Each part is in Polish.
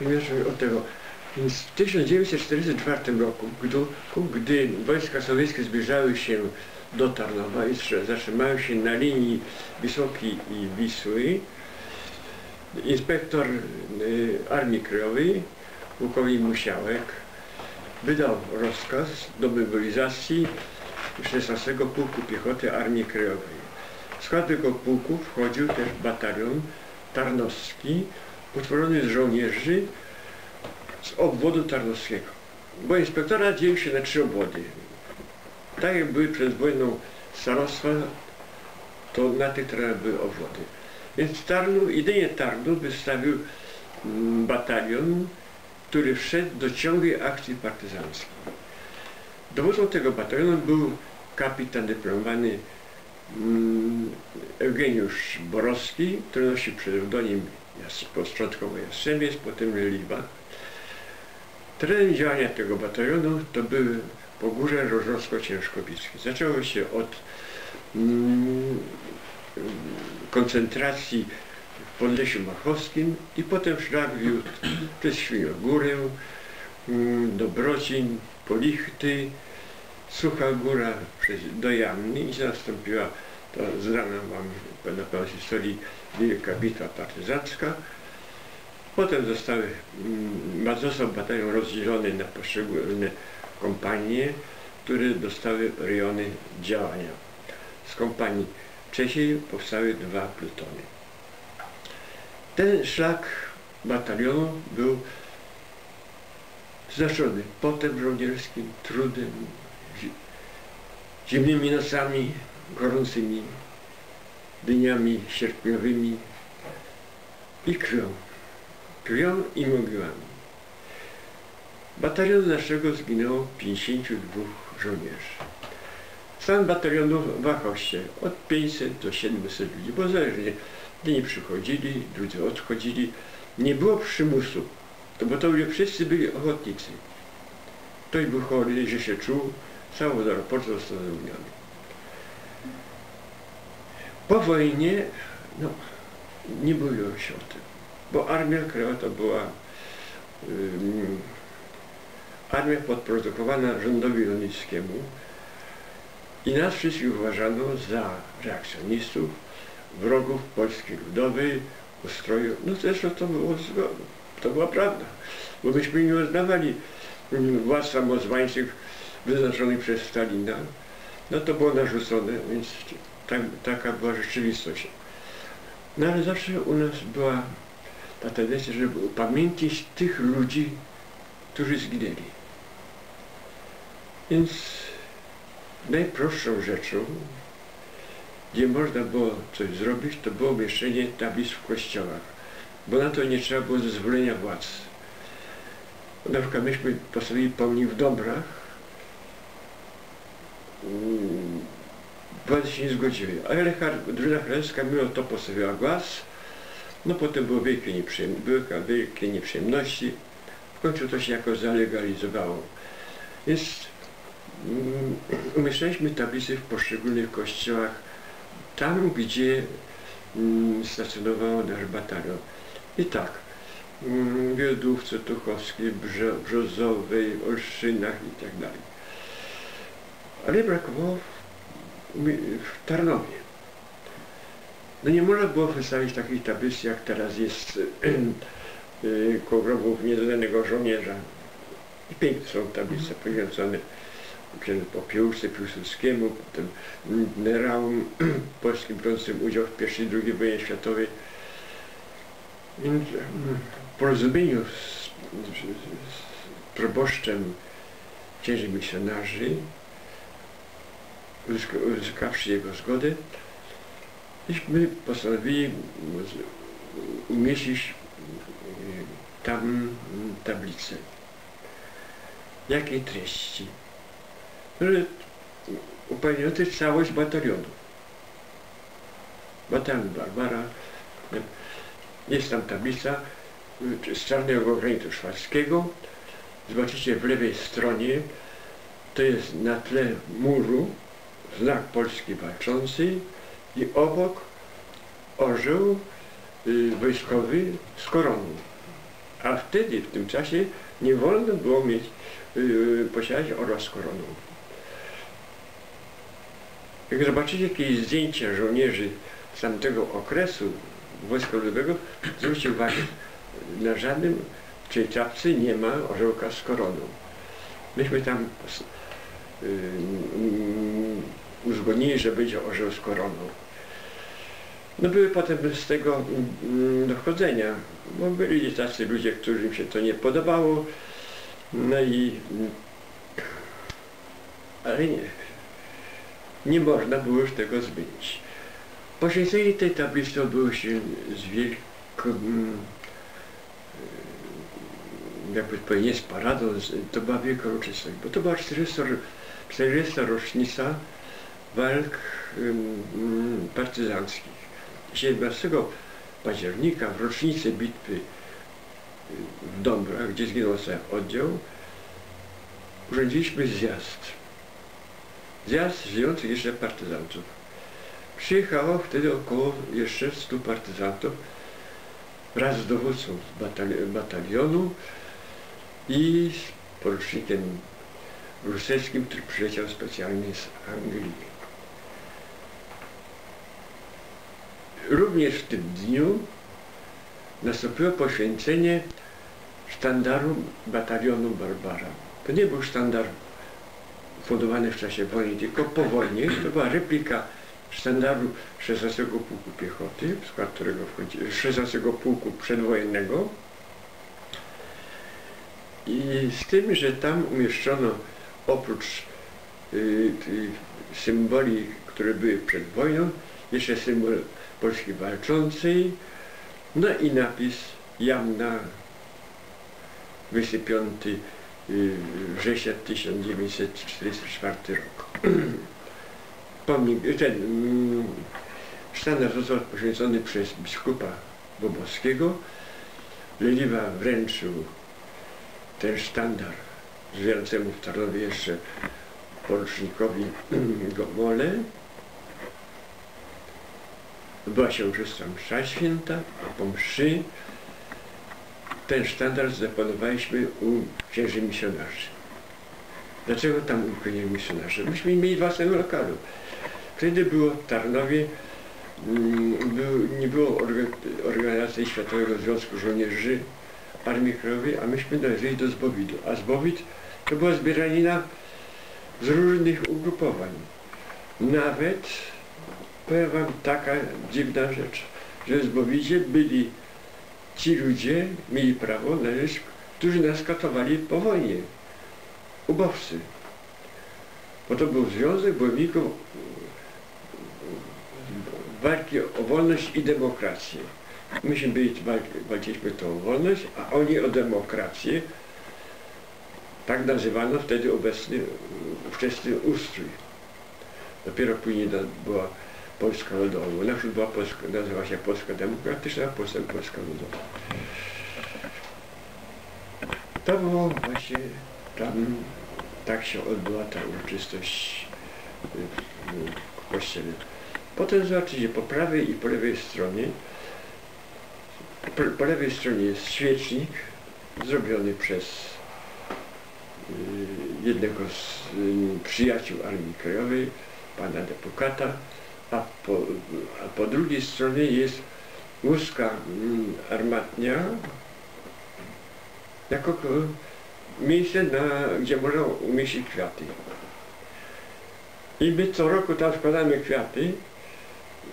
ponieważ od tego. Więc w 1944 roku, gdy, gdy wojska sowieckie zbliżały się do Tarnowa i zatrzymały się na linii Wysokiej i Wisły, inspektor y, Armii Krajowej, pułkownik Musiałek, wydał rozkaz do mobilizacji 16 Pułku Piechoty Armii Krajowej. W skład tego pułku wchodził też batalion tarnowski, utworzony z żołnierzy z obwodu tarnowskiego. Bo inspektora dzielił się na trzy obwody. Tak jak były przed wojną starostwa, to na tych terenach były obwody. Więc Tarnów, jedynie Tarnów wystawił mm, batalion, który wszedł do ciągłej akcji partyzanckiej. Dowódcą tego batalionu był kapitan dyplomowany mm, Eugeniusz Borowski, który nosi pseudonim początkowo Jastrzębiec, potem Liwa. Terenem działania tego batalionu to były Pogórze Rożnowsko-Ciężkowickie. Zaczęło się od mm, koncentracji w Podlesiu Machowskim i potem szlak wiódł przez Świniogórę, mm, Dobrocin, Polichty, Sucha Góra przez do Jamny i nastąpiła to znana Wam na pewno historii Wielka Bitwa Partyzancka. Potem zostały, mm, został batalion rozdzielony na poszczególne kompanie, które dostały rejony działania. Z kompanii trzeciej powstały dwa plutony. Ten szlak batalionu był znaczony potem żołnierskim, trudem, zimnymi nocami, gorącymi dniami sierpniowymi i krwią, krwią i mogiłami. Batalionu naszego zginęło 52 żołnierzy. Stan batalionu wahał się od 500 do 700 ludzi, bo zależnie jedni przychodzili, drudzy odchodzili. Nie było przymusu, to bo to ludzie wszyscy byli ochotnicy. Ktoś był chory, że się czuł, cały raportu został zwolniony. Po wojnie, no, nie mówiło się o tym, bo Armia Krajowa to była um, armia podprodukowana rządowi londyńskiemu i nas wszystkich uważano za reakcjonistów, wrogów Polski Ludowej, ustroju. No zresztą to było to była prawda, bo myśmy nie uznawali władz samozwańczych wyznaczonych przez Stalina. No to było narzucone, więc tak, taka była rzeczywistość. No ale zawsze u nas była ta tendencja, żeby upamiętnić tych ludzi, którzy zginęli. Więc najprostszą rzeczą, gdzie można było coś zrobić, to było umieszczenie tablic w kościołach, bo na to nie trzeba było zezwolenia władz. Na przykład myśmy postawili pomnik w Dąbrach, mm, władze się nie zgodziły, ale drużyna królewska mimo to postawiła głaz, no potem było wielkie były wielkie nieprzyjemności, w końcu to się jakoś zalegalizowało. Więc Mm, umieszczaliśmy tablice w poszczególnych kościołach, tam gdzie mm, stacjonował nasz batalion. I tak, mm, w Wiodówce Tuchowskiej, Brzozowej, Olszynach i tak dalej. Ale brakowało w Tarnowie. No nie można było wystawić takich tablic, jak teraz jest y, koło grobów niedodanego żołnierza. I piękne są tablice poświęcone księdzu Popiełuszce Piłsudskiemu, potem generałom polskim biorącym udział w I i II wojnie światowej. Więc w porozumieniu z, z, z proboszczem księży misjonarzy, uzyskawszy jego zgodę, myśmy postanowili umieścić tam tablicę. Jakiej treści? upewniający całość batalionu. Batalion Barbara, jest tam tablica z czarnego granitu szwedzkiego. Zobaczycie w lewej stronie, to jest na tle muru znak Polski walczący i obok orzeł y, wojskowy z koroną. A wtedy, w tym czasie, nie wolno było mieć, yy, posiadać orła z koroną. Jak zobaczycie jakieś zdjęcia żołnierzy z tamtego okresu Wojska Ludowego, zwróćcie uwagę, na żadnym czapce nie ma orzełka z koroną. Myśmy tam uzgodnili, że będzie orzeł z koroną. No były potem z tego dochodzenia, bo byli tacy ludzie, którym się to nie podobało, no i ale nie, nie można było już tego zmienić. Poświęcenie tej tablicy odbyło się z wielką, jakby powiedzieć, z paradą, to była wielka uroczystość, bo to była 40, 40 rocznica walk partyzanckich. 17 października w rocznicę bitwy w Dąbrach, gdzie zginął cały oddział, urządziliśmy zjazd. Zjazd żyjących jeszcze partyzantów. Przyjechało wtedy około jeszcze 100 partyzantów wraz z dowódcą batali batalionu i z porucznikiem Ruseckim, który przyleciał specjalnie z Anglii. Również w tym dniu nastąpiło poświęcenie sztandaru batalionu Barbara. To nie był sztandar fundowany w czasie wojny, tylko po wojnie. To była replika sztandaru 16 Pułku Piechoty, w skład którego wchodzi 16 Pułku Przedwojennego. I z tym, że tam umieszczono oprócz y, y, symboli, które były przed wojną, jeszcze symbol Polski Walczącej, no i napis Jamna 25 y, września 1944 rok. Pomnik, ten mm, sztandar został poświęcony przez biskupa Bobowskiego. Leliwa wręczył ten sztandar żyjącemu w Tarnowie jeszcze porucznikowi Gomole. Była się uczestna msza święta, a po mszy ten sztandar zapanowaliśmy u księży misjonarzy. Dlaczego tam u księży misjonarzy? Myśmy mieli własnego lokalu. Wtedy było w Tarnowie, mm, nie było organizacji Światowego Związku Żołnierzy Armii Krajowej, a myśmy należeli do Zbowidu. A Zbowid to była zbieranina z różnych ugrupowań. Nawet powiem wam taka dziwna rzecz, że w Zbowidzie byli ci ludzie, mieli prawo należeć, którzy nas katowali po wojnie. Ubowcy. Bo to był Związek Bojowników walki o wolność i demokrację. Myśmy byli, walczyliśmy o wolność, a oni o demokrację. Tak nazywano wtedy obecny, ówczesny ustrój. Dopiero później była Polska Ludowa. Najpierw była Polska, nazywa się Polska Demokratyczna, a potem Polska Ludowa. To było właśnie tam, tak się odbyła ta uroczystość w kościele. Potem zobaczycie, po prawej i po lewej stronie, po, lewej stronie jest świecznik zrobiony przez y, jednego z y, przyjaciół Armii Krajowej, pana Depukata, a po, a po drugiej stronie jest łuska mm, armatnia jako miejsce, na, gdzie można umieścić kwiaty. I my co roku tam składamy kwiaty,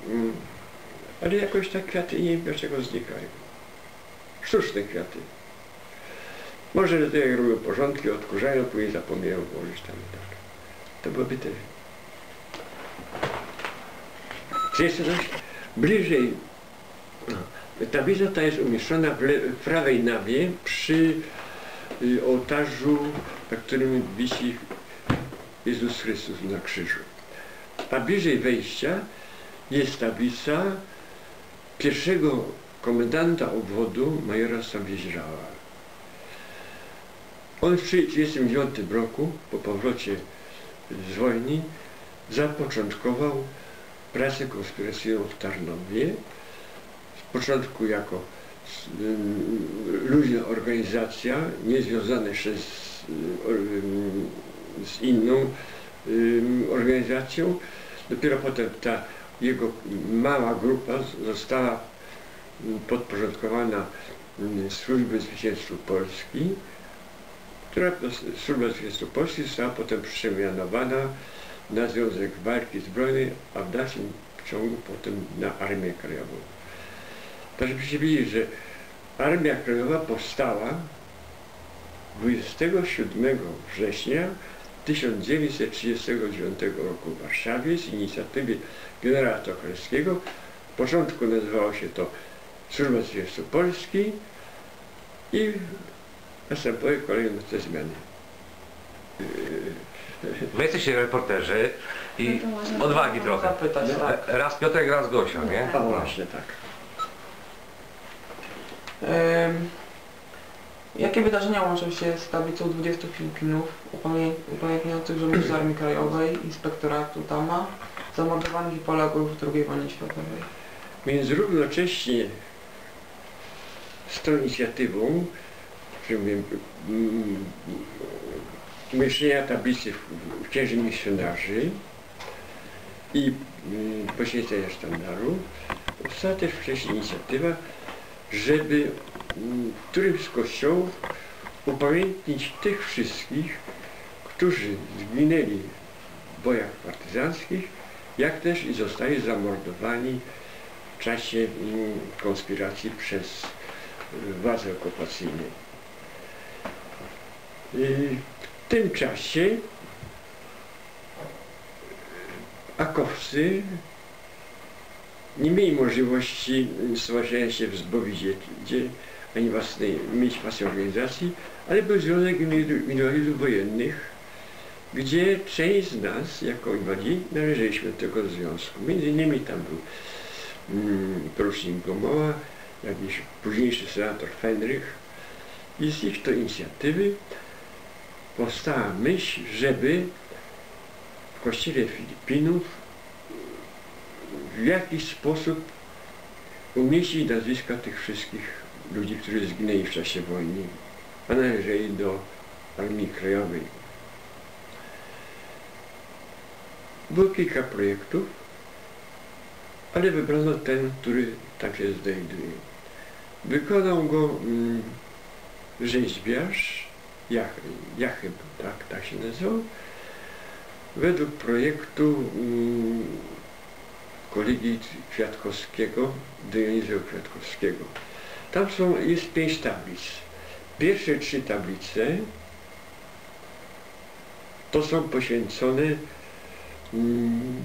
mm, ale jakoś te kwiaty nie wiem dlaczego znikają. Sztuczne kwiaty. Może do tego robią porządki, odkurzają, później zapomniają włożyć tam i tak. To byłoby tyle. Czy jeszcze coś? Bliżej. Tablica ta jest umieszczona w, w prawej nawie przy y, ołtarzu, na którym wisi Jezus Chrystus na krzyżu. A bliżej wejścia jest tablica pierwszego komendanta obwodu majora Samwieźrała. On w 1939 roku, po powrocie z wojny, zapoczątkował prasę konspiracyjną w Tarnowie. Z początku jako luźna organizacja, niezwiązana jeszcze z, ym, z inną organizacją. Dopiero potem ta jego mała grupa została podporządkowana ym, Służbie Zwycięstwu Polski, która to Służba Zwycięstwa Polski została potem przemianowana na Związek Walki Zbrojnej, a w dalszym ciągu potem na Armię Krajową. To żebyście wiedzieli, że Armia Krajowa powstała 27 września 1939 roku w Warszawie z inicjatywy generała Tokarskiego. W początku nazywało się to Służba Zwycięstwa Polski i następuje kolejne te zmiany. Wy jesteście reporterzy i No odwagi trochę. zapytać, tak. Raz Piotrek, raz Gosia, nie? A właśnie tak. Ym, jakie wydarzenia łączą się z tablicą 20 Filipinów upamię- upamiętniających żołnierzy Armii Krajowej, inspektoratu Tama, zamordowanych i poległych w II wojnie światowej? Więc równocześnie z tą inicjatywą, że mówię, mm, umieszczenia tablicy w, księży misjonarzy i mm, poświęcenia sztandaru, powstała też wcześniej inicjatywa, żeby mm, w którymś z kościołów upamiętnić tych wszystkich, którzy zginęli w bojach partyzanckich, jak też i zostali zamordowani w czasie mm, konspiracji przez władze okupacyjne. Y, W tym czasie akowcy nie mieli możliwości stowarzyszenia się w Zbowizie, gdzie ani własnej, mieć własnej organizacji, ale był Związek Inwalidów Wojennych, gdzie część z nas, jako inwalidzi, należeliśmy do tego związku. Między innymi tam był mm, porucznik jakiś późniejszy senator Fenrych. I z ich to inicjatywy powstała myśl, żeby w kościele Filipinów w jakiś sposób umieścić nazwiska tych wszystkich ludzi, którzy zginęli w czasie wojny, a należeli do Armii Krajowej. Było kilka projektów, ale wybrano ten, który tam się znajduje. Wykonał go mm, rzeźbiarz, Jach, Jachym, tak, tak się nazywał, według projektu mm, kolegi Kwiatkowskiego, Dionizy Kwiatkowskiego. Tam są, jest pięć tablic. Pierwsze trzy tablice to są poświęcone mm,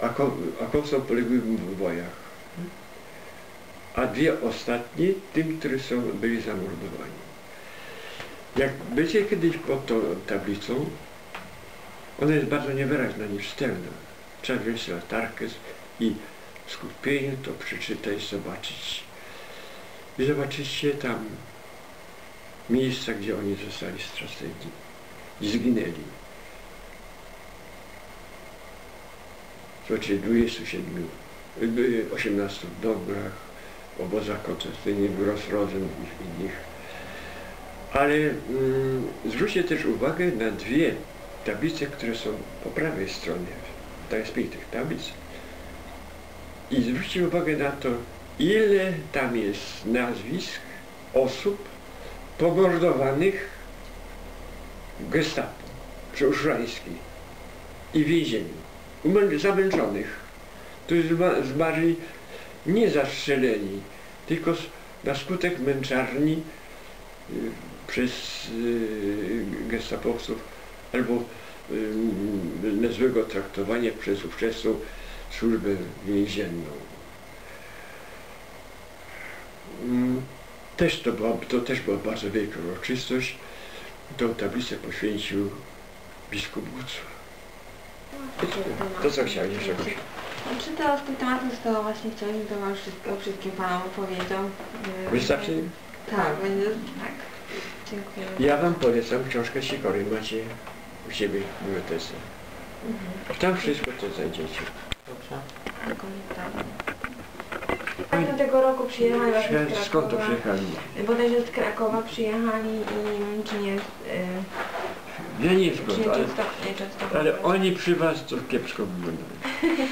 ako- akowcom poległym w bojach, a dwie ostatnie tym, którzy są, byli zamordowani. Jak będzie kiedyś pod tą tablicą, ona jest bardzo niewyraźna, nieczytelna. Trzeba wziąć latarkę i w skupieniu to przeczytać, zobaczyć. I zobaczycie tam miejsca, gdzie oni zostali straceni i zginęli. Znaczy 27, y, 18 w Dobrach, obozach koncentracyjnych, w Rosrodzen i innych. Ale mm, zwróćcie też uwagę na dwie tablice, które są po prawej stronie. To jest pięć tych tablic. I zwróćcie uwagę na to, ile tam jest nazwisk osób pomordowanych w gestapo, przy Uszrańskiej i w więzieniu, zamęczonych, zma- zmarli nie zastrzeleni, tylko na skutek męczarni y, przez y, gestapowców albo y, niezłego traktowania przez ówczesną służbę więzienną. Mm, Też to, była, to też była bardzo wielka uroczystość. Tą tablicę poświęcił biskup Gucwa. To co chciałeś jeszcze Gosiu? Czy to z tych tematów zostało właśnie chciałeś, to pan wszystko, wszystkim panom opowiedział? Yy, Wystarczy? Tak, będzie, tak. Dziękuję. Ja wam polecam książkę Sikory, macie u siebie w bibliotece. Mhm. Tam wszystko to znajdziecie. Dobrze. Tylko nie tam. latem tego roku przyjechali właśnie z Skąd- Skąd to Krakowa. przyjechali? Bodajże z Krakowa przyjechali i czy nie, y, Ja nie nie ale, często, nie często. ale oni przy was to kiepsko wyglądają.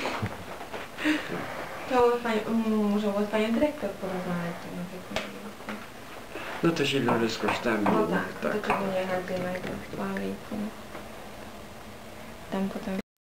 To pani, muszę z panią dyrektor porozmawiać. No to się wiąże z kosztami. No jednak, tak, do czego nie jechać z ewentualnie. Tam potem